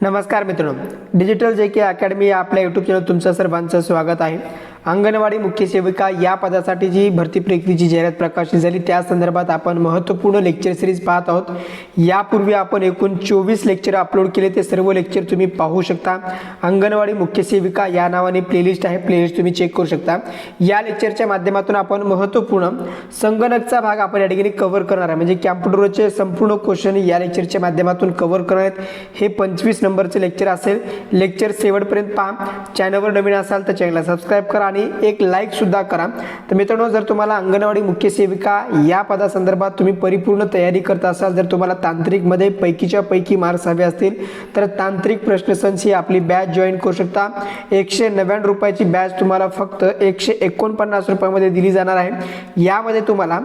नमस्कार मित्रांनो. Digital J K academy या आपल्या यूट्यूब चॅनल तुमचं सर्वांचं स्वागत आहे. अंगणवाडी मुख्य सेविका या पदासाठी जी भरती प्रक्रियेची जाहिरात प्रकाशित झाली त्या संदर्भात आपण महत्त्वपूर्ण लेक्चर सिरीज पाहत आहोत. यापूर्वी आपण एकूण चोवीस लेक्चर अपलोड केले ते सर्व लेक्चर तुम्ही पाहू शकता. अंगणवाडी मुख्य सेविका या नावाने प्लेलिस्ट आहे प्लेलिस्ट तुम्ही चेक करू शकता. या लेक्चरच्या माध्यमातून आपण महत्त्वपूर्ण संगणकचा भाग आपण या ठिकाणी कव्हर करणार आहे. म्हणजे कॅम्प्युटरचे संपूर्ण क्वेश्चन या लेक्चरच्या माध्यमातून कव्हर करणार आहेत. हे पंचवीस नंबरचे लेक्चर असेल. लेक्चर शेवटपर्यंत पहा. चॅनलवर नवीन असाल तर चॅनलला सबस्क्राईब करा आणि एक लाईक सुद्धा करा. तर मित्रांनो जर तुम्हाला अंगणवाडी मुख्य सेविका या पदासंदर्भात तुम्ही परिपूर्ण तयारी करत असाल जर तुम्हाला तांत्रिकमध्ये पैकीच्या पैकी मार्क्स हवे असतील तर तांत्रिक प्रश्नसंच ही आपली बॅच जॉईन करू शकता. एकशे नव्याण्णव रुपयाची बॅच तुम्हाला फक्त एकशे एकोणपन्नास रुपयामध्ये दिली जाणार आहे. यामध्ये तुम्हाला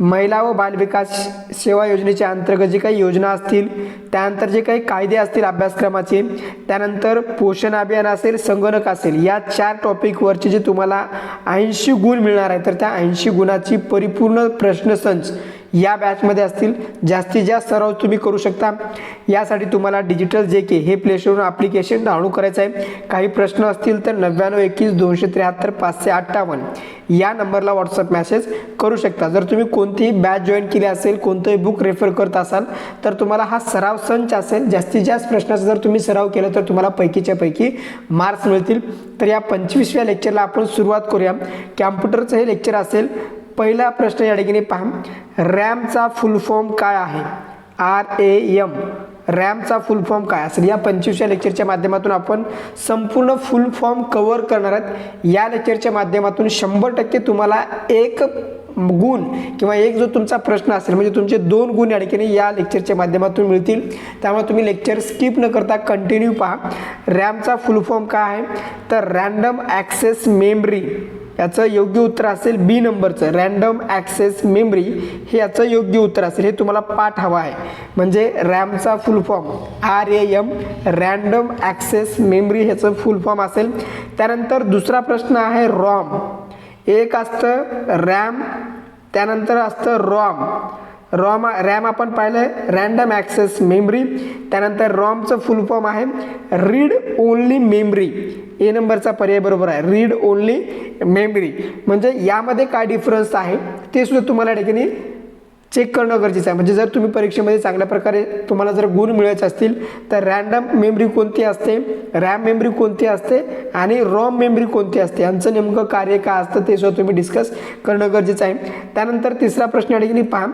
महिला व बालविकास सेवा योजनेच्या अंतर्गत जे काही योजना असतील त्यानंतर जे काही कायदे असतील अभ्यासक्रमाचे त्यानंतर पोषण अभियान असेल संगणक असेल या चार टॉपिकवरचे जे तुम्हाला ऐंशी गुण मिळणार आहे तर त्या ऐंशी गुणाची परिपूर्ण प्रश्नसंच या बॅचमध्ये असतील. जास्तीत जास्त सराव तुम्ही करू शकता. यासाठी तुम्हाला डिजिटल जे के हे प्लेशवरून ॲप्लिकेशन डाउनलोड करायचं आहे. काही प्रश्न असतील तर नव्याण्णव एकवीस दोनशे त्र्याहत्तर पाचशे अठ्ठावन्न या नंबरला व्हॉट्सअप मेसेज करू शकता. जर तुम्ही कोणतीही बॅच जॉईन केली असेल कोणतंही बुक रेफर करत असाल तर तुम्हाला हा सराव संच असेल. जास्तीत जास्त प्रश्नाचा जर तुम्ही सराव केला तर तुम्हाला पैकीच्या पैकी मार्क्स मिळतील. तर या पंचवीसव्या लेक्चरला आपण सुरुवात करूया. कॅम्प्युटरचं हे लेक्चर असेल. पहिला प्रश्न या ठिकाणी पहा. रॅमचा फुल फॉर्म काय आहे? R A M. रॅमचा full form काय? असेल या पंचवीसच्या लेक्चरच्या माध्यमातून आपण संपूर्ण फुल फॉर्म कव्हर करणार आहेत. या लेक्चरच्या माध्यमातून शंभर टक्के तुम्हाला एक गुण किंवा एक जो तुमचा प्रश्न असेल म्हणजे तुमचे दोन गुण या ठिकाणी या लेक्चरच्या माध्यमातून मिळतील. त्यामुळे तुम्ही लेक्चर स्किप न करता कंटिन्यू पहा. रॅमचा फुल फॉर्म काय आहे? तर रॅन्डम ॲक्सेस मेमरी. याचं योग्य उत्तर असेल बी नंबरचं. रॅन्डम ॲक्सेस मेमरी हे याचं योग्य उत्तर असेल. हे तुम्हाला पाठ हवा आहे. म्हणजे रॅमचा full form R A M random access memory ह्याचं फुल फॉर्म असेल. त्यानंतर दुसरा प्रश्न आहे रॉम एक असतं रॅम त्यानंतर असतं रॉम रॉम रॅम आपण पाहिलं आहे रॅन्डम ॲक्सेस मेमरी त्यानंतर रॉमचं फुल फॉर्म आहे. रीड ओनली मेमरी ए नंबरचा पर्याय बरोबर आहे. रीड ओनली मेमरी म्हणजे यामध्ये काय डिफरन्स आहे? ते सुद्धा तुम्हाला या ठिकाणी चेक करणं गरजेचं आहे. म्हणजे जर तुम्ही परीक्षेमध्ये चांगल्या प्रकारे तुम्हाला जर गुण मिळायचे असतील तर रॅन्डम मेमरी कोणती असते? रॅम मेमरी कोणती असते? आणि रॉम मेमरी कोणती असते? यांचं नेमकं कार्य काय असतं ते सुद्धा तुम्ही डिस्कस करणं गरजेचं आहे. त्यानंतर तिसरा प्रश्न या ठिकाणी पहा.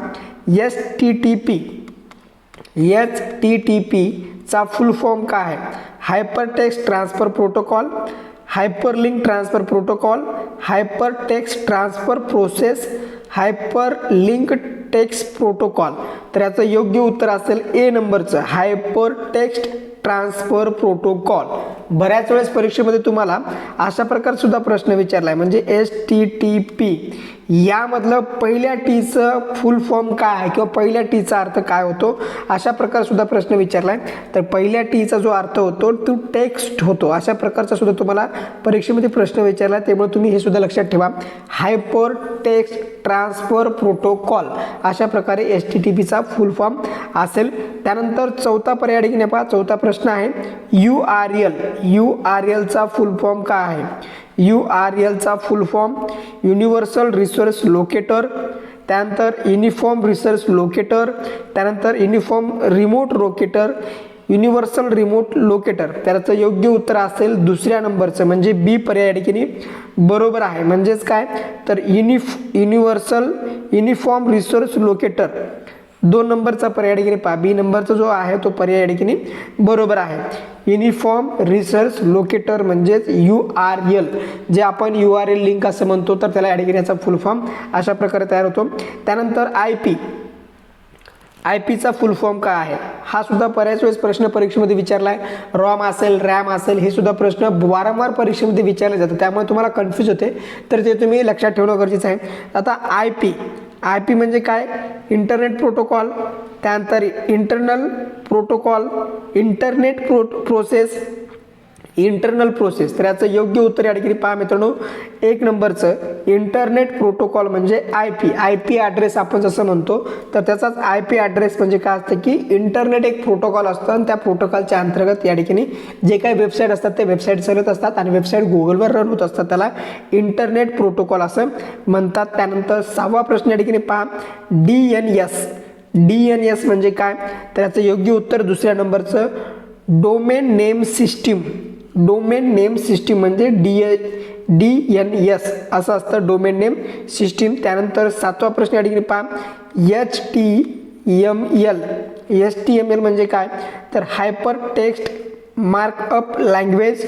S T T P H T T पीचा फुल फॉर्म काय आहे? Hypertext transfer protocol hyperlink transfer protocol hyper text transfer process hyper link text protocol तर याचं योग्य उत्तर असेल ए नंबरचं हायपर टेक्स्ट ट्रान्सफर प्रोटोकॉल बऱ्याच वेळेस परीक्षेमध्ये तुम्हाला अशा प्रकारसुद्धा प्रश्न विचारला आहे म्हणजे एस टी टी पी यामधलं पहिल्या टीचं फुल फॉर्म काय आहे? किंवा पहिल्या टीचा अर्थ काय होतो? अशा प्रकारसुद्धा प्रश्न विचारला आहे तर पहिल्या टीचा जो अर्थ होतो तो टेक्स्ट होतो. अशा प्रकारचा सुद्धा तुम्हाला परीक्षेमध्ये प्रश्न विचारला आहे त्यामुळे तुम्ही हे सुद्धा लक्षात ठेवा. हायपर टेक्स्ट ट्रान्सफर प्रोटोकॉल अशा प्रकारे एस टी टी पीचा फुल फॉर्म असेल. त्यानंतर चौथा पर्याय ठिकाणी पहा? चौथा प्रश्न आहे. U R L U R एलचा full form काय आहे? U R एलचा full form universal resource locator त्यानंतर युनिफॉर्म रिसर्च लोकेटर त्यानंतर uniform remote locator universal remote locator त्याचं योग्य उत्तर असेल दुसऱ्या नंबरचं म्हणजे बी पर्याय या ठिकाणी बरोबर आहे. म्हणजेच काय? तर युनिफ युनिव्हर्सल युनिफॉर्म रिसोर्स लोकेटर दोन नंबरचा पर्याय ठिकाणी पहा. बी नंबरचा जो आहे तो पर्याय ठिकाणी बरोबर आहे. युनिफॉर्म रिसर्च लोकेटर म्हणजेच यू आर एल जे आपण यू आर एल लिंक असं म्हणतो तर त्याला ॲड याचा फुल फॉर्म अशा प्रकारे तयार होतो. त्यानंतर आय पी आय पीचा फुल फॉर्म काय आहे? हा सुद्धा बऱ्याच वेळेस प्रश्न परीक्षेमध्ये विचारला आहे रॉम असेल रॅम असेल हे सुद्धा प्रश्न वारंवार परीक्षेमध्ये विचारले जातात. त्यामुळे तुम्हाला कन्फ्यूज होते. तर ते तुम्ही लक्षात ठेवणं गरजेचं आहे. आता आय पी आय पी म्हणजे काय? इंटरनेट प्रोटोकॉल त्यानंतर internal protocol internet pro process internal process तर याचं योग्य उत्तर या ठिकाणी पहा मित्रांनो. एक नंबरचं इंटरनेट प्रोटोकॉल म्हणजे I P I P address आपण जसं म्हणतो तर त्याचाच आय पी ॲड्रेस म्हणजे काय असतं की इंटरनेट एक प्रोटोकॉल असतं आणि त्या प्रोटोकॉलच्या अंतर्गत या ठिकाणी जे काही वेबसाईट असतात ते वेबसाईट चालत असतात आणि वेबसाईट गुगलवर रन होत असतात त्याला इंटरनेट प्रोटोकॉल असं म्हणतात. त्यानंतर सहावा प्रश्न या ठिकाणी पहा. D N S D N S म्हणजे काय? तर याचं योग्य उत्तर दुसऱ्या नंबरचं domain name system domain name system म्हणजे डी डी एन एस. असं असतं डोमेन नेम सिस्टीम. त्यानंतर सातवा प्रश्न या ठिकाणी पहा. H T M L. S T M L म्हणजे काय? तर हायपर टेक्स्ट मार्कअप लँग्वेज.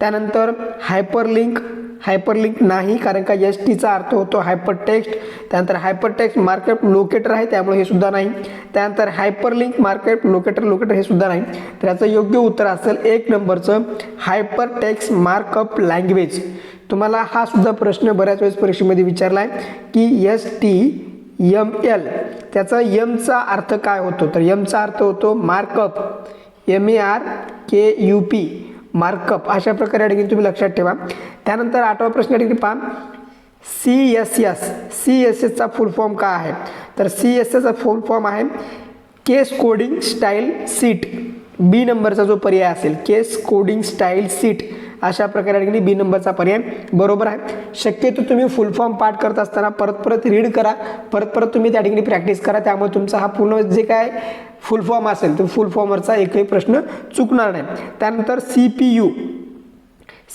त्यानंतर हायपरलिंक हायपरलिंक नाही कारण का एस टीचा अर्थ होतो हायपर टेक्स्ट त्यानंतर हायपर टेक्स्ट मार्केट लोकेटर आहे त्यामुळे हे सुद्धा नाही. त्यानंतर हायपरलिंक मार्केट लोकेटर लोकेटर हे सुद्धा नाही. तर याचं योग्य उत्तर असेल एक नंबरचं हायपर टेक्स्ट मार्कअप लँग्वेज. तुम्हाला हा सुद्धा प्रश्न बऱ्याच वेळेस परीक्षेमध्ये विचारला आहे की एस टी एम एल त्याचा यमचा अर्थ काय होतो? तर यमचा अर्थ होतो markup. M A R K U P markup अशा प्रकारे डिग्री तुम्ही लक्षात ठेवा. त्यानंतर आठवा प्रश्न डिग्री पहा. C S S C S एसचा full form काय आहे? तर सी एस एसचा फुल फॉर्म आहे case coding style seat B नंबरचा जो पर्याय असेल केस कोडिंग स्टाईल सीट अशा प्रकारे या ठिकाणी बी नंबरचा पर्याय बरोबर आहे. शक्यतो तुम्ही फुल फॉर्म पाठ करत असताना परत परत रीड करा परत परत तुम्ही त्या ठिकाणी प्रॅक्टिस करा. त्यामुळे तुमचा हा पूर्ण जे काय फुल फॉर्म असेल तर फुल फॉर्मवरचा एकही प्रश्न चुकणार नाही. त्यानंतर C P U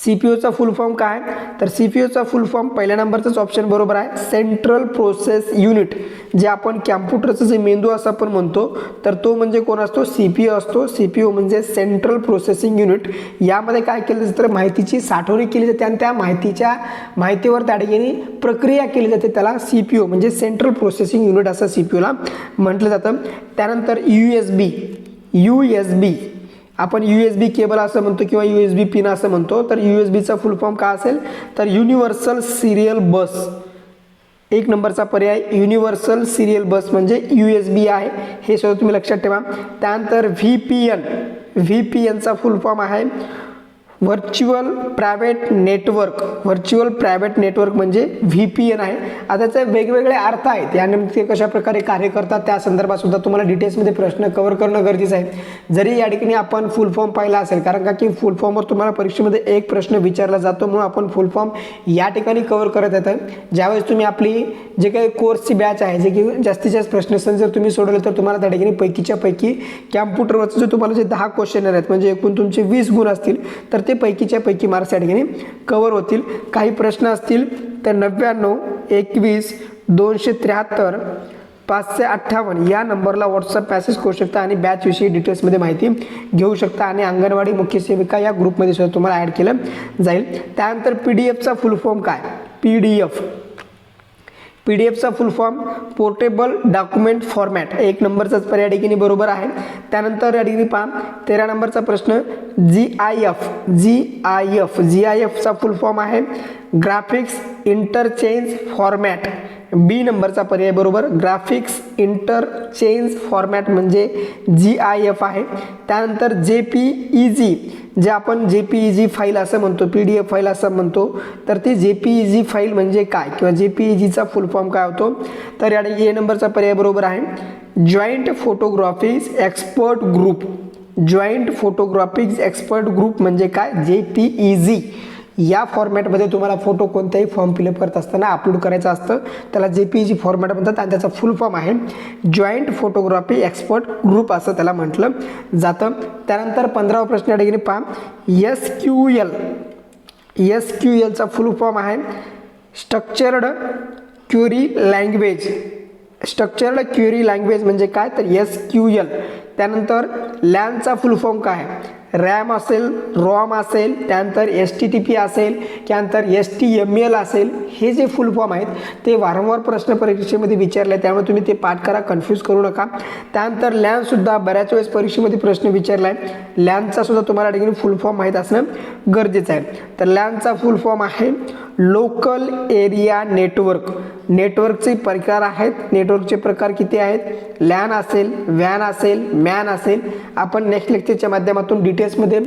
C P Ocha full form काय? तर सी पी ओचा फुल फॉर्म पहिल्या नंबरचाच ऑप्शन बरोबर आहे. सेंट्रल प्रोसेस युनिट जे आपण कॅम्प्युटरचं जे मेंदू असं आपण म्हणतो तर तो म्हणजे कोण असतो? सी पी ओ असतो. सी पी ओ म्हणजे सेंट्रल प्रोसेसिंग युनिट यामध्ये काय केलं जातं? तर माहितीची साठवणी केली जाते आणि त्या माहितीच्या माहितीवर त्या ठिकाणी प्रक्रिया केली जाते. त्याला सी पी ओ म्हणजे सेंट्रल प्रोसेसिंग युनिट असं सी पी ओला म्हटलं जातं. त्यानंतर U S B U S B आपण यू एस बी केबल असं म्हणतो किंवा यू एस बी पिन असं म्हणतो तर यू एस बीचा फुल फॉर्म का असेल? तर युनिव्हर्सल सिरियल बस एक नंबरचा पर्याय युनिव्हर्सल सिरियल बस म्हणजे यू एस बी आहे. हे सुद्धा तुम्ही लक्षात ठेवा. त्यानंतर V P N V P एनचा full form आहे. Virtual private network virtual private network म्हणजे व्ही पी एन आहे. आता त्याचे वेगवेगळे अर्थ आहेत. या नेमके कशा प्रकारे कार्य करतात त्या संदर्भात सुद्धा तुम्हाला डिटेल्समध्ये प्रश्न कव्हर करणं गरजेचं आहे. जरी या ठिकाणी आपण फुल फॉर्म पाहिला असेल कारण का की फुल फॉर्मवर तुम्हाला परीक्षेमध्ये एक प्रश्न विचारला जातो म्हणून आपण फुल फॉर्म या ठिकाणी कव्हर करत येतं ज्यावेळेस तुम्ही आपली जे काही कोर्सची बॅच आहे जे की जास्तीत जास्त प्रश्न जर तुम्ही सोडवले तर तुम्हाला त्या ठिकाणी पैकीच्या पैकी कॅम्प्युटरवरचं जे तुम्हाला जे दहा क्वेश्चन आहेत म्हणजे एकूण तुमचे वीस गुण असतील तर ते पैकीच्या पैकी मार्क्स या ठिकाणी कवर होतील. काही प्रश्न असतील तर नव्याण्णव एकवीस दोनशे त्र्याहत्तर पाचशे अठ्ठावन्न या नंबरला व्हॉट्सअप मॅसेज करू शकता आणि बॅचविषयी डिटेल्समध्ये माहिती घेऊ शकता. आणि अंगणवाडी मुख्य सेविका या ग्रुपमध्ये सुद्धा तुम्हाला ॲड केलं जाईल. त्यानंतर पी डी एफचा फुल फॉर्म काय? P D F P D एफचा full form portable document format. एक नंबरचाच पर्याय ठिकाणी बरोबर आहे. त्यानंतर या ठिकाणी पहा तेरा नंबरचा प्रश्न G I F G I F G I एफचा full form आहे. Graphics interchange format. बी नंबरचा पर्याय बरोबर ग्राफिक्स इंटरचेंज फॉर्मॅट म्हणजे जी आय एफ आहे. त्यानंतर जे पी ई जी जे आपण जे पी ई जी फाईल असं म्हणतो पी डी एफ फाईल असं म्हणतो तर ती जे पी ई जी फाईल म्हणजे काय? किंवा जे पी ई जीचा फुल फॉर्म काय होतो? तर या ए नंबरचा पर्याय बरोबर आहे. Joint photographies expert group joint photographics expert group म्हणजे काय? जे पी ई जी या फॉर्मॅटमध्ये तुम्हाला फोटो कोणत्याही फॉर्म फिलअप करत असताना अपलोड करायचं असतं. त्याला जे पी जी फॉर्मॅट म्हणतात आणि त्याचा फुल फॉर्म आहे. जॉईंट फोटोग्राफी एक्सपर्ट ग्रुप असं त्याला म्हटलं जातं. त्यानंतर पंधरावा प्रश्न या ठिकाणी पहा. S Q L S Q एलचा full form आहे. Structured query language structured query language म्हणजे काय? तर एस क्यू एल त्यानंतर लॅनचा फुल फॉर्म काय? आहे रॅम असेल रॉम असेल त्यानंतर एस टी टी पी असेल त्यानंतर एस टी एम एल असेल हे जे फुल फॉर्म आहेत ते वारंवार प्रश्न परीक्षेमध्ये विचारले त्यामुळे तुम्ही ते पाठ करा कन्फ्यूज करू नका. त्यानंतर लॅनसुद्धा बऱ्याच वेळेस परीक्षेमध्ये प्रश्न विचारला आहे लॅनचा सुद्धा तुम्हाला ठिकाणी फुल फॉर्म माहीत असणं गरजेचं आहे. तर लॅनचा फुल फॉर्म आहे लोकल एरिया नेटवर्क नेटवर्कचे प्रकार आहेत. नेटवर्कचे प्रकार किती आहेत? लॅन असेल वॅन असेल मॅन असेल. आपण नेक्स्ट लेक्चरच्या माध्यमातून डिटेल्समध्ये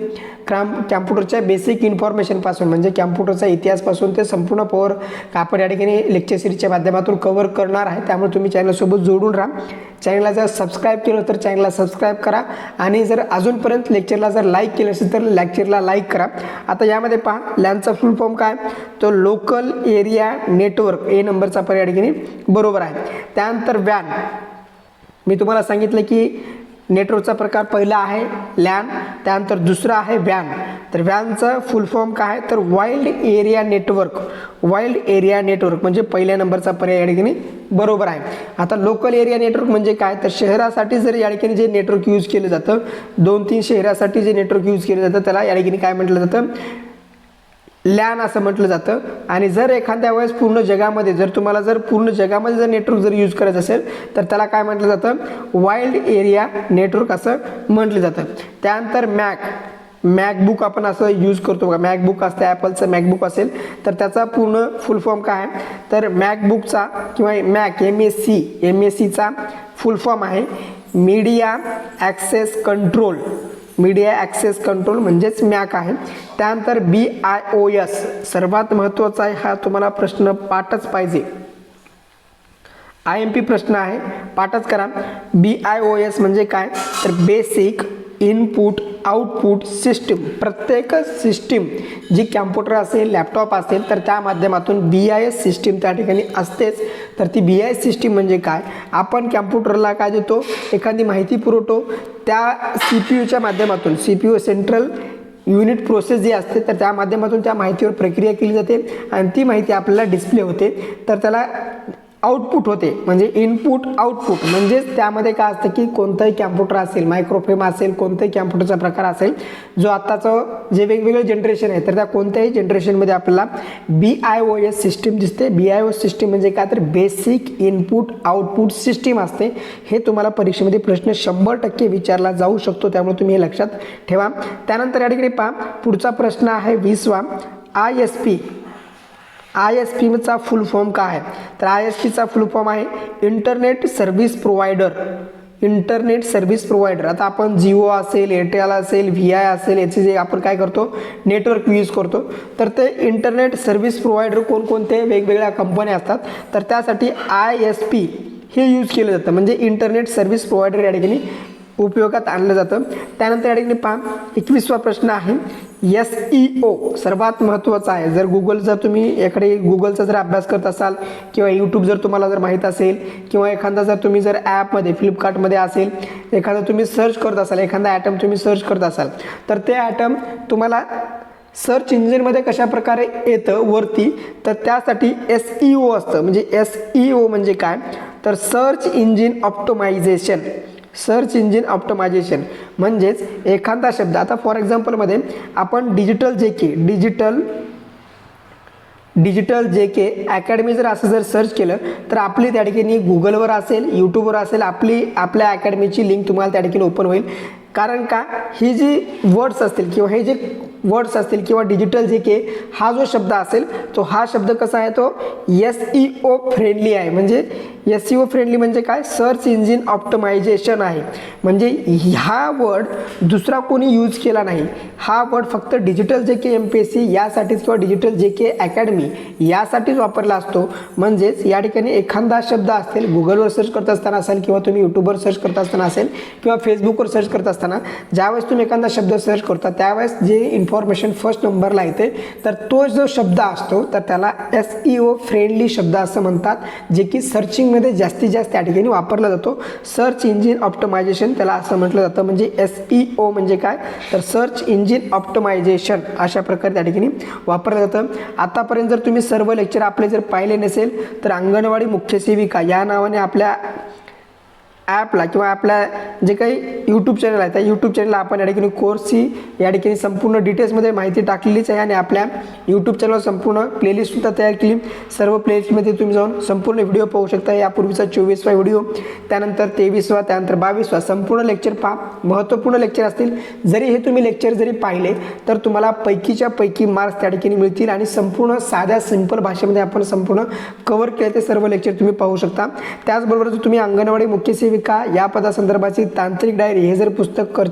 क्राम कॅम्प्युटरच्या बेसिक इन्फॉर्मेशनपासून म्हणजे कॅम्प्युटरचा इतिहासपासून ते संपूर्ण पॉवर आपण या ठिकाणी लेक्चर सिरीजच्या माध्यमातून कव्हर करणार आहे. त्यामुळे तुम्ही चॅनलसोबत जोडून राहा. चॅनलला जर सबस्क्राईब केलं तर चॅनलला सबस्क्राईब करा. आणि जर अजूनपर्यंत लेक्चरला जर लाईक केलं असेल तर लेक्चरला लाईक करा. आता यामध्ये पहा लॅनचा फुल फॉर्म काय? तो लोकल एरिया नेटवर्क ए नंबरचा पर्याय या ठिकाणी बरोबर आहे. त्यानंतर वॅन मी तुम्हाला सांगितलं की नेटवर्कचा प्रकार पहिला आहे लॅन त्यानंतर दुसरा आहे वॅन तर वॅनचं फुल फॉर्म काय आहे? तर wild area network wild area network म्हणजे पहिल्या नंबरचा पर्याय या ठिकाणी बरोबर आहे. आता लोकल एरिया नेटवर्क म्हणजे काय? तर शहरासाठी जर या ठिकाणी जे नेटवर्क यूज केलं जातं दोन तीन शहरासाठी जे नेटवर्क यूज केलं जातं त्याला या ठिकाणी काय म्हटलं जातं? लॅन असं म्हटलं जातं. आणि जर एखाद्या वेळेस पूर्ण जगामध्ये जर तुम्हाला जर पूर्ण जगामध्ये जर नेटवर्क जर यूज करायचं असेल तर त्याला काय म्हटलं जातं? वाईल्ड एरिया नेटवर्क असं म्हटलं जातं. त्यानंतर मॅक मॅकबुक आपण असं यूज करतो बघा. मॅकबुक असते ॲपलचं मॅकबुक असेल तर त्याचा पूर्ण फुल फॉर्म काय आहे? तर मॅकबुकचा किंवा Mac M S C M S सीचा फुल फॉर्म आहे. Media access control media access control म्हणजेच मॅक आहे. त्यानंतर बी आय ओ एस सर्वात महत्त्वाचा आहे हा तुम्हाला प्रश्न पाठच पाहिजे. आय एम पी प्रश्न आहे पाठच करा. बी आय ओ एस म्हणजे काय? तर बेसिक इनपुट आउटपुट सिस्टीम प्रत्येक सिस्टीम जी कॅम्प्युटर असेल लॅपटॉप असेल तर त्या माध्यमातून बी आय एस सिस्टीम त्या ठिकाणी असतेच. तर ती बी आय एस सिस्टीम म्हणजे काय? आपण कॅम्प्युटरला काय देतो? एखादी माहिती पुरवतो. त्या सी पी यूच्या माध्यमातून C P U central unit process जी असते तर त्या माध्यमातून त्या माहितीवर प्रक्रिया केली जाते आणि ती माहिती आपल्याला डिस्प्ले होते. तर त्याला आउटपुट होते म्हणजे इनपुट आउटपुट म्हणजेच त्यामध्ये काय असतं की कोणतंही कॅम्प्युटर असेल मायक्रोफ्रेम असेल कोणताही कॅम्प्युटरचा प्रकार असेल जो आत्ताचं जे वेगवेगळे जनरेशन आहे तर त्या कोणत्याही जनरेशनमध्ये आपल्याला B I O S system दिसते. बी आय ओ सिस्टीम म्हणजे काय? तर बेसिक इनपुट आउटपुट सिस्टीम असते. हे तुम्हाला परीक्षेमध्ये प्रश्न शंभर टक्के विचारला जाऊ शकतो त्यामुळे तुम्ही हे लक्षात ठेवा. त्यानंतर या ठिकाणी पहा पुढचा प्रश्न आहे वीसवा. I S P I S पीचा फुल फॉर्म काय आहे? तर आय एस पीचा फुल फॉर्म आहे internet service provider. Internet service provider. आता आपण जिओ असेल एअरटेल असेल व्ही आय असेल याचे जे आपण काय करतो? नेटवर्क यूज करतो. तर ते इंटरनेट सर्व्हिस प्रोव्हायडर कोणकोणते? वेगवेगळ्या कंपन्या असतात. तर त्यासाठी आय एस पी हे यूज केलं जातं. म्हणजे इंटरनेट सर्व्हिस प्रोव्हायडर या ठिकाणी उपयोगात आणलं जातं. त्यानंतर या ठिकाणी पहा एकवीसवा प्रश्न आहे. एस ई ओ सर्वात महत्त्वाचं आहे. जर गुगल जर तुम्ही एखादे गुगलचा जर अभ्यास करत असाल किंवा यूट्यूब जर तुम्हाला जर माहीत असेल किंवा एखादा जर तुम्ही जर ॲपमध्ये फ्लिपकार्टमध्ये असेल एखादा तुम्ही सर्च करत असाल एखादा ॲटम तुम्ही सर्च करत असाल तर ते ॲटम तुम्हाला सर्च इंजिनमध्ये कशा प्रकारे येतं वरती तर त्यासाठी एस ई ओ असतं. म्हणजे एस ई ओ म्हणजे काय? तर search engine optimisation search engine optimisation. म्हणजेच एखादा शब्द आता फॉर एक्झाम्पलमध्ये आपण डिजिटल जे के digital digital J K academy जर असं जर सर्च केलं तर आपली त्या ठिकाणी गुगलवर असेल यूट्यूबवर असेल आपली आपल्या अकॅडमीची लिंक तुम्हाला त्या ठिकाणी ओपन होईल. कारण का? ही जी वर्ड्स असतील किंवा हे जे वर्ड्स असतील किंवा डिजिटल जे के हा जो शब्द असेल तो हा शब्द कसा आहे? तो एस ई ओ फ्रेंडली आहे. म्हणजे एस ई ओ फ्रेंडली म्हणजे काय? सर्च इंजिन ऑप्टमायझेशन आहे. म्हणजे हा वर्ड दुसरा कोणी यूज केला नाही. हा वर्ड फक्त digital J K M P S C यासाठीच किंवा डिजिटल जे के अकॅडमी यासाठीच वापरला असतो. म्हणजेच या ठिकाणी एखादा शब्द असेल गुगलवर सर्च करत असताना असेल किंवा तुम्ही यूट्यूबवर सर्च करत असताना असेल किंवा फेसबुकवर सर्च करत असताना ज्यावेळेस तुम्ही एखादा शब्द सर्च करता त्यावेळेस जे इन्फॉर्मेशन फर्स्ट नंबरला येते. तर तो जो शब्द असतो तर त्याला एस ई ओ फ्रेंडली शब्द असं म्हणतात जे की सर्चिंगमध्ये जास्तीत जास्त त्या ठिकाणी वापरला जातो. सर्च इंजिन ऑप्टमायझेशन त्याला असं म्हटलं जातं म्हणजे एस ई ओ म्हणजे काय? तर सर्च इंजिन ऑप्टमायझेशन अशा प्रकारे त्या ठिकाणी वापरलं जातं. आतापर्यंत जर तुम्ही सर्व लेक्चर आपले जर पाहिले नसेल तर अंगणवाडी मुख्य सेविका या नावाने आपल्या ॲपला किंवा आपल्या जे काही यूट्यूब चॅनल आहे त्या यूट्यूब चॅनलला आपण या ठिकाणी कोर्सची या ठिकाणी संपूर्ण डिटेल्समध्ये माहिती टाकलेलीच आहे आणि आपल्या यूट्यूब चॅनलवर संपूर्ण प्लेलिस्टसुद्धा तयार केली. सर्व प्लेलिस्टमध्ये तुम्ही जाऊन संपूर्ण व्हिडिओ पाहू शकता. यापूर्वीचा चोवीसवा व्हिडिओ त्यानंतर तेवीसवा त्यानंतर बावीसवा संपूर्ण लेक्चर पहा. महत्त्वपूर्ण लेक्चर असतील. जरी हे तुम्ही लेक्चर जरी पाहिले तर तुम्हाला पैकीच्या पैकी मार्क्स त्या ठिकाणी मिळतील आणि संपूर्ण साध्या सिंपल भाषेमध्ये आपण संपूर्ण कव्हर केले ते सर्व लेक्चर तुम्ही पाहू शकता. त्याचबरोबर जर तुम्ही अंगणवाडी मुख्य सेविका या पदासंदर्भाची तांत्रिक डायरी हे जर पुस्तक कर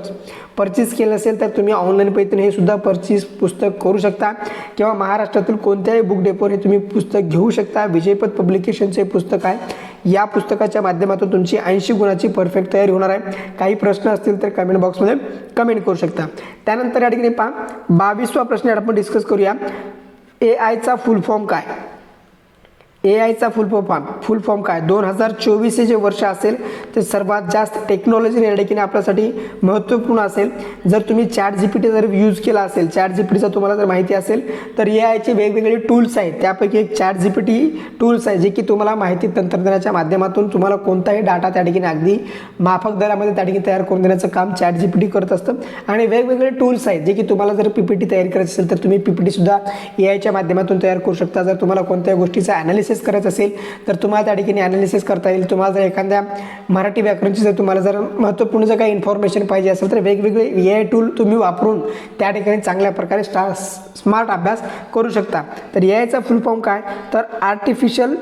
परचेस केलं असेल तर तुम्ही ऑनलाईन पैठण हे सुद्धा परचेस पुस्तक करू शकता. किंवा महाराष्ट्रातील कोणत्याही बुक डेपोर हे तुम्ही पुस्तक घेऊ शकता. विजयपद पब्लिकेशनचे पुस्तक आहे. या पुस्तकाच्या माध्यमातून तुमची ऐंशी गुणाची परफेक्ट तयारी होणार आहे. काही प्रश्न असतील तर कमेंट बॉक्समध्ये कमेंट करू शकता. त्यानंतर या ठिकाणी पहा. बावीसवा प्रश्न आपण डिस्कस करूया. ए आयचा फुल फॉर्म काय? ए आयचा फुल फॉर्म फुल फॉर्म काय? दोन हजार चोवीस हे जे वर्ष असेल ते सर्वात जास्त टेक्नॉलॉजी या ठिकाणी आपल्यासाठी महत्त्वपूर्ण असेल. जर तुम्ही चॅट जी पी टी जर यूज केला असेल चॅट जी पी टीचा तुम्हाला जर माहिती असेल तर ए आयचे वेगवेगळे टूल्स आहेत. त्यापैकी एक chat G P T tools आहे जे की तुम्हाला माहिती तंत्रज्ञानाच्या माध्यमातून तुम्हाला कोणताही डाटा त्या ठिकाणी अगदी माफक दरामध्ये त्या ठिकाणी तयार करून देण्याचं काम चॅट जी पी टी करत असतं. आणि वेगवेगळे टूल्स आहेत जे की तुम्हाला जर पी पी टी तयार करायची असेल तर तुम्ही पी पी टीसुद्धा ए आयच्या माध्यमातून तयार करू शकता. जर तुम्हाला कोणत्याही गोष्टीचा ॲनालिसिस करायचं असेल तर तुम्हाला त्या ठिकाणी ॲनालिसिस करता येईल. तुम्हाला जर एखाद्या मराठी व्याकरणची जर तुम्हाला जर महत्त्वपूर्ण जर काही इन्फॉर्मेशन पाहिजे असेल तर वेगवेगळे ए आय टूल तुम्ही वापरून त्या ठिकाणी चांगल्या प्रकारे स्टा स्मार्ट अभ्यास करू शकता. तर ए आयचा फुल फॉर्म काय? तर आर्टिफिशियल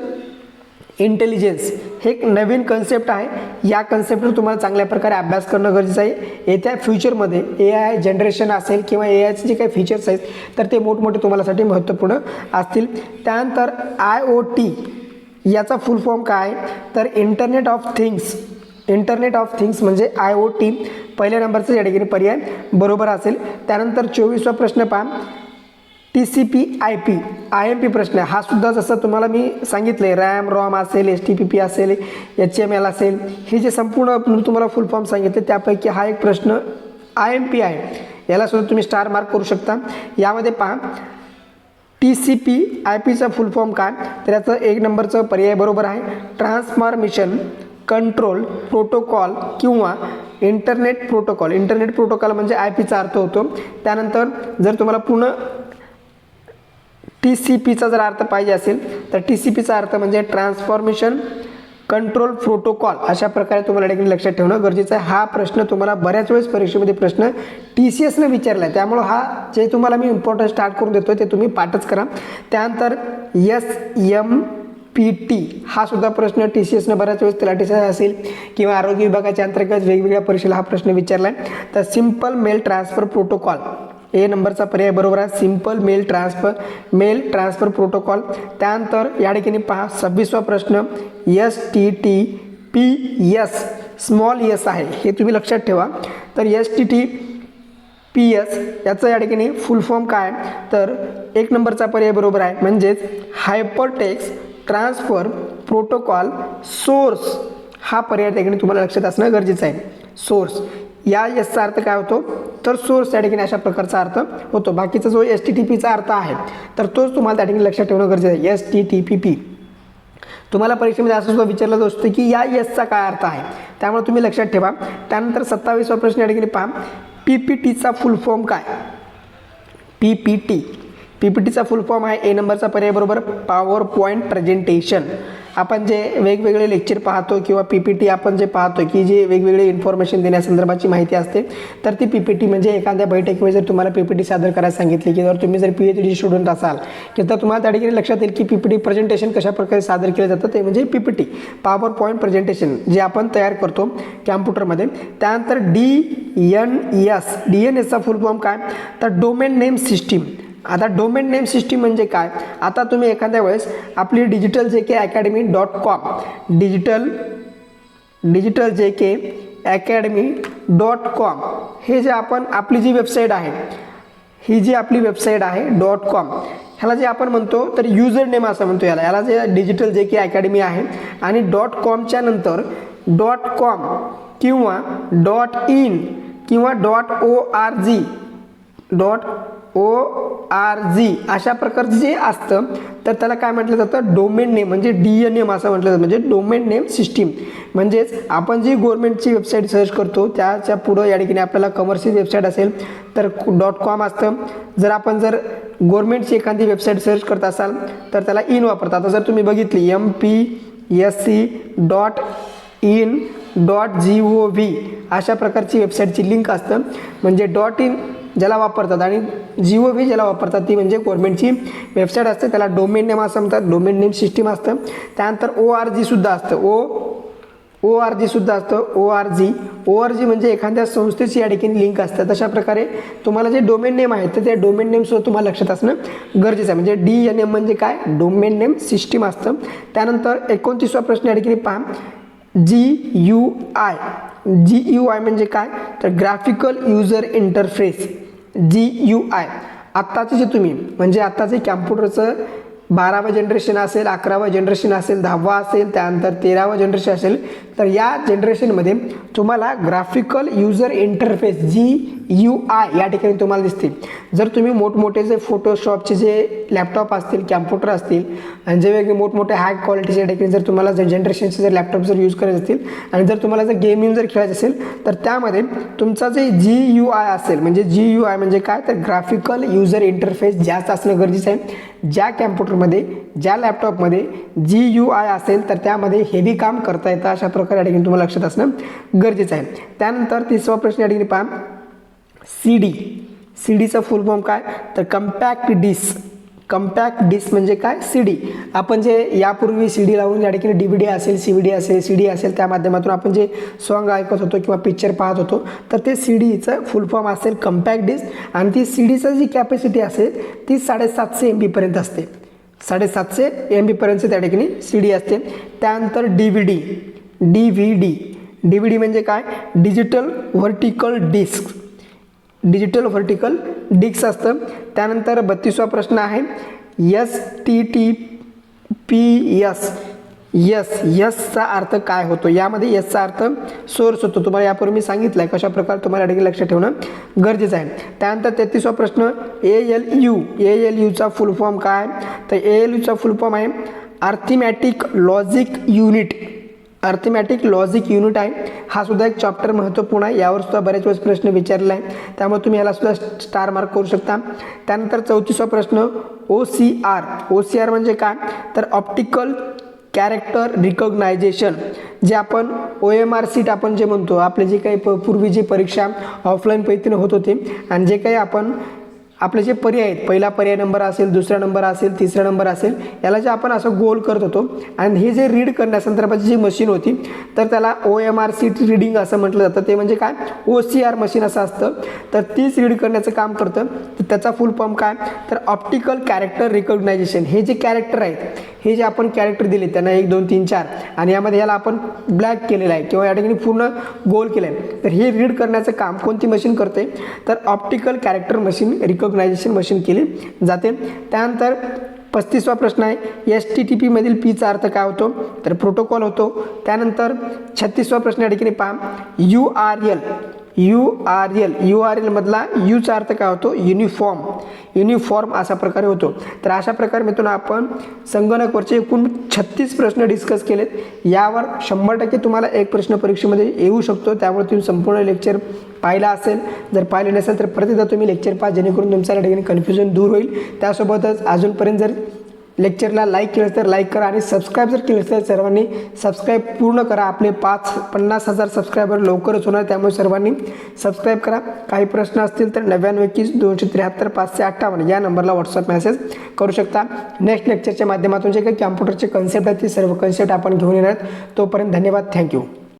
इंटेलिजन्स हे एक नवीन कन्सेप्ट आहे. या कन्सेप्टवर तुम्हाला चांगल्या प्रकारे अभ्यास करणं गरजेचं आहे. येत्या फ्युचरमध्ये ए आय जनरेशन असेल किंवा ए आयचे जे काही फीचर्स आहेत तर ते मोठमोठे तुम्हालासाठी महत्त्वपूर्ण असतील. त्यानंतर आय ओ टी याचा फुल फॉर्म काय? तर internet of things internet of things म्हणजे आय ओ टी पहिल्या नंबरचं या ठिकाणी पर्याय बरोबर असेल. त्यानंतर चोवीसवा प्रश्न पहा. T C P I P I M P प्रश्न हा सुद्धा जसं तुम्हाला मी सांगितलं आहे रॅम रॉम असेल एस टी पी पी असेल एच एम एल असेल हे जे संपूर्ण तुम्हाला फुल फॉर्म सांगितले त्यापैकी हा एक प्रश्न आय एम पी आहे. याला सुद्धा तुम्ही स्टार मार्क करू शकता. यामध्ये पहा टी सी पी आय पीचा फुल फॉर्म काय? तर याचं एक नंबरचं पर्याय बरोबर आहे. ट्रान्सफॉर्मेशन कंट्रोल प्रोटोकॉल किंवा इंटरनेट प्रोटोकॉल इंटरनेट प्रोटोकॉल म्हणजे आय पीचा अर्थ होतो. त्यानंतर जर तुम्हाला पूर्ण टी सी पीचा जर अर्थ पाहिजे असेल तर टी सी पीचा अर्थ म्हणजे ट्रान्सफॉर्मेशन कंट्रोल प्रोटोकॉल अशा प्रकारे तुम्हाला ठिकाणी लक्षात ठेवणं गरजेचं आहे. हा प्रश्न तुम्हाला बऱ्याच वेळेस परीक्षेमध्ये प्रश्न टी सी एसनं विचारला आहे त्यामुळं हा जे तुम्हाला मी इम्पॉर्टंट स्टार्ट करून देतो ते तुम्ही पाठच करा. त्यानंतर एस एम पी टी हा सुद्धा प्रश्न टी सी एसनं बऱ्याच वेळेस तलाठीचा असेल किंवा आरोग्य विभागाच्या अंतर्गत वेगवेगळ्या परीक्षेला हा प्रश्न विचारला आहे तर simple mail transfer protocol A नंबरचा पर्याय बरोबर आहे. Simple mail transfer mail transfer protocol त्यानंतर या ठिकाणी पहा सव्वीसवा प्रश्न. S T T P S small S आहे. हे तुम्ही लक्षात ठेवा. तर S T T P S याचं या ठिकाणी फुल फॉर्म काय तर एक नंबरचा पर्याय बरोबर आहे. म्हणजेच हायपरटेक्स ट्रान्सफर प्रोटोकॉल सोर्स हा पर्याय त्या ठिकाणी तुम्हाला लक्षात असणं गरजेचं आहे. सोर्स या एसचा अर्थ काय होतो? तर सोर्स त्या ठिकाणी अशा प्रकारचा अर्थ होतो. बाकीचा जो एस टी टी पीचा अर्थ आहे तर तोच तुम्हाला त्या ठिकाणी लक्षात ठेवणं गरजेचं आहे. S T T P P तुम्हाला परीक्षेमध्ये असं सुद्धा विचारलं जाऊ शकतं की या एसचा काय अर्थ आहे? त्यामुळे तुम्ही लक्षात ठेवा. त्यानंतर सत्तावीसवा प्रश्न या ठिकाणी पहा. पी पी टीचा फुल फॉर्म काय? P P T P P टीचा फुल फॉर्म आहे. ए नंबरचा पर्याय बरोबर पॉवर पॉईंट प्रेझेंटेशन आपण जे वेगवेगळे लेक्चर पाहतो किंवा पी पी टी आपण जे पाहतो की जे वेगवेगळे इन्फॉर्मेशन देण्यासंदर्भाची माहिती असते तर ती पी पी टी म्हणजे एखाद्या बैठकीमध्ये जर तुम्हाला पी पी टी सादर करायला सांगितली की जर तुम्ही जर पी एच डी स्टुडंट असाल की तर तुम्हाला त्या ठिकाणी लक्षात येईल की पी पी टी प्रेझेंटेशन कशाप्रकारे सादर केलं जातं ते म्हणजे P P T PowerPoint presentation जे आपण तयार करतो कॅम्प्युटरमध्ये. त्यानंतर D N S D N एसचा full form काय? तर डोमेन नेम सिस्टीम आता डोमेन नेम सिस्टीम म्हणजे काय? आता तुम्ही एखाद्या वेळेस आपली digital J K academy dot com digital digital J K academy dot com हे जे आपण आपली जी वेबसाईट आहे ही जी आपली वेबसाईट आहे डॉट कॉम ह्याला जे आपण म्हणतो तर युजर नेम असं म्हणतो याला. याला जे डिजिटल जे के अकॅडमी आहे आणि डॉट कॉमच्या नंतर डॉट कॉम किंवा डॉट इन किंवा dot O R G dot O R G अशा प्रकारचं जे असतं तर त्याला काय म्हटलं जातं? डोमेन नेम म्हणजे डी एन एम असं म्हटलं जातं. म्हणजे डोमेन नेम सिस्टीम म्हणजेच आपण जी गव्हर्नमेंटची वेबसाईट सर्च करतो त्याच्या पुढं या ठिकाणी आपल्याला कमर्शियल वेबसाईट असेल तर डॉट कॉम असतं. जर आपण जर गव्हर्नमेंटची एखादी वेबसाईट सर्च करत असाल तर त्याला इन वापरतात. आता जर तुम्ही बघितली M P S C dot in dot G O V अशा प्रकारची वेबसाईटची लिंक असतं. म्हणजे डॉट इन ज्याला वापरतात. आणि जी ओ व्ही ज्याला वापरतात ती म्हणजे गव्हर्मेंटची वेबसाईट असते. त्याला डोमेन नेम असं म्हणतात. डोमेन नेम सिस्टीम असतं. त्यानंतर ओ आर जीसुद्धा असतं. ओ ओ आर जीसुद्धा असतं. ओ आर जी ओ आर जी म्हणजे एखाद्या संस्थेची या ठिकाणी लिंक असतं. तशा प्रकारे तुम्हाला जे डोमेन नेम आहेत तर त्या डोमेन नेमसुद्धा तुम्हाला लक्षात असणं गरजेचं आहे. म्हणजे डी एन एम म्हणजे काय? डोमेन नेम सिस्टीम असतं. त्यानंतर एकोणतीसवा प्रश्न या ठिकाणी पहा. G U I G U I म्हणजे काय? तर graphical user interface G U I आत्ताचे जे तुम्ही म्हणजे आत्ताचे कॅम्प्युटरचं बारावं जनरेशन असेल अकरावं जनरेशन असेल दहावं असेल त्यानंतर तेरावं जनरेशन असेल तर या जनरेशनमध्ये तुम्हाला graphical user interface G U I या ठिकाणी तुम्हाला दिसते जर तुम्ही मोठमोठे जे फोटोशॉपचे जे लॅपटॉप असतील कॅम्प्युटर असतील आणि जे वेगळे मोठमोठे हाय क्वालिटीचे ठिकाणी जर तुम्हाला जर जनरेशनचे जर लॅपटॉप जर यूज करायचे असतील आणि जर तुम्हाला जर गेमिंग जर खेळायचं असेल तर त्यामध्ये तुमचा जे जी यू आय असेल म्हणजे जी यू आय म्हणजे काय? तर ग्राफिकल युजर इंटरफेस जास्त असणं गरजेचं आहे. ज्या कॅम्प्युटरमध्ये ज्या लॅपटॉपमध्ये जी यू आय असेल तर त्यामध्ये हेवी काम करता येतं अशा प्रकारे. या ठिकाणी तुम्हाला लक्षात असणं गरजेचं आहे. त्यानंतर तिसरा प्रश्न या ठिकाणी पहा. सी डी सी डीचा फुल फॉर्म काय? तर कम्पॅक्ट डिस कम्पॅक्ट डिस्क म्हणजे काय? सी डी आपण जे यापूर्वी सी डी लावून या ठिकाणी डी व्ही डी असेल सी व्ही डी असेल सी डी असेल त्या माध्यमातून आपण जे सॉन्ग ऐकत होतो किंवा पिक्चर पाहत होतो तर ते सी डीचं फुल फॉर्म असेल कम्पॅक्ट डिस्क आणि ती सी डीचं जी कॅपॅसिटी असेल ती साडेसातशे एम बीपर्यंत असते. साडेसातशे एम बीपर्यंत त्या ठिकाणी सी डी असते. त्यानंतर D V D D V D D V D म्हणजे काय? Digital vertical disc digital vertical disc असतं. त्यानंतर बत्तीसवा प्रश्न आहे. S T T P S S यसचा अर्थ काय होतो? यामध्ये यसचा अर्थ सोर्स होतो. तुम्हाला यापूर्वी मी सांगितलं आहे कशाप्रकारे तुम्हाला या लक्ष लक्षात ठेवणं गरजेचं आहे. त्यानंतर तेहतीसवा प्रश्न A L U A L यूचा full form काय? तर ए एल यूचा फुल फॉर्म आहे arithmetic logic unit arithmetic logic unit आहे हा सुद्धा एक चॅप्टर महत्त्वपूर्ण आहे. यावर सुद्धा बऱ्याच वेळेस प्रश्न विचारलेला आहे. त्यामुळे तुम्ही याला सुद्धा स्टार मार्क करू शकता. त्यानंतर चौतीसवा प्रश्न O C R O C R म्हणजे काय? तर ऑप्टिकल कॅरेक्टर रिकॉग्नायझेशन जे आपण ओ एम आर सीट आपण जे म्हणतो आपले जे काही प पूर्वी जी परीक्षा ऑफलाईन पद्धतीने होत होते आणि जे काही आपण आपले जे पर्याय आहेत पहिला पर्याय नंबर असेल दुसरा नंबर असेल तिसरा नंबर असेल याला जे आपण असं गोल करत होतो आणि हे जे रीड करण्यासंदर्भाची जी मशीन होती तर त्याला O M R C reading असं म्हटलं जातं. ते म्हणजे काय? ओ सी आर मशीन असं असतं. तर तीच रीड करण्याचं काम करतं. तर त्याचा फुल फॉर्म काय? तर ऑप्टिकल कॅरेक्टर रिकॉग्नायझेशन हे जे कॅरेक्टर आहेत हे जे आपण कॅरेक्टर दिले त्यांना एक दोन तीन चार आणि यामध्ये याला आपण ब्लॅक केलेलं आहे किंवा या ठिकाणी पूर्ण गोल केलं आहे तर हे रीड करण्याचं काम कोणती मशीन करते? तर optical character machine recognisation machine केली जाते. त्यानंतर पस्तीसवा प्रश्न आहे एस टी टी पीमधील पीचा अर्थ काय होतो? तर प्रोटोकॉल होतो. त्यानंतर छत्तीसवा प्रश्न या ठिकाणी पहा. U R L U R L U R एलमधला यूचा अर्थ काय होतो? युनिफॉर्म युनिफॉर्म अशा प्रकारे होतो. तर अशा प्रकारे मित्रांनो आपण संगणकवरचे एकूण छत्तीस प्रश्न डिस्कस केलेत. यावर शंभर टक्के तुम्हाला एक प्रश्न परीक्षेमध्ये येऊ शकतो. त्यामुळे तुम्ही संपूर्ण लेक्चर पाहिला असेल. जर पाहिले नसेल तर प्रतिदा तुम्ही लेक्चर पहा. जेणेकरून तुमच्या या ठिकाणी कन्फ्युजन दूर होईल. त्यासोबतच अजूनपर्यंत जर लेक्चरला लाईक केलं तर लाईक करा आणि सबस्क्राईब जर केलं तर सर्वांनी सबस्क्राईब पूर्ण करा. आपले पाच पन्नास हजार सबस्क्रायबर लवकरच होणार त्यामुळे सर्वांनी सबस्क्राईब करा. काही प्रश्न असतील तर नव्याण्णव एकवीस दोनशे त्र्याहत्तर पाचशे अठ्ठावन्न या नंबरला व्हॉट्सअप मेसेज करू शकता. नेक्स्ट लेक्चरच्या माध्यमातून जे काही कॅम्प्युटरचे कन्सेप्ट आहेत ते सर्व कन्सेप्ट आपण घेऊन येणार तोपर्यंत धन्यवाद. थँक्यू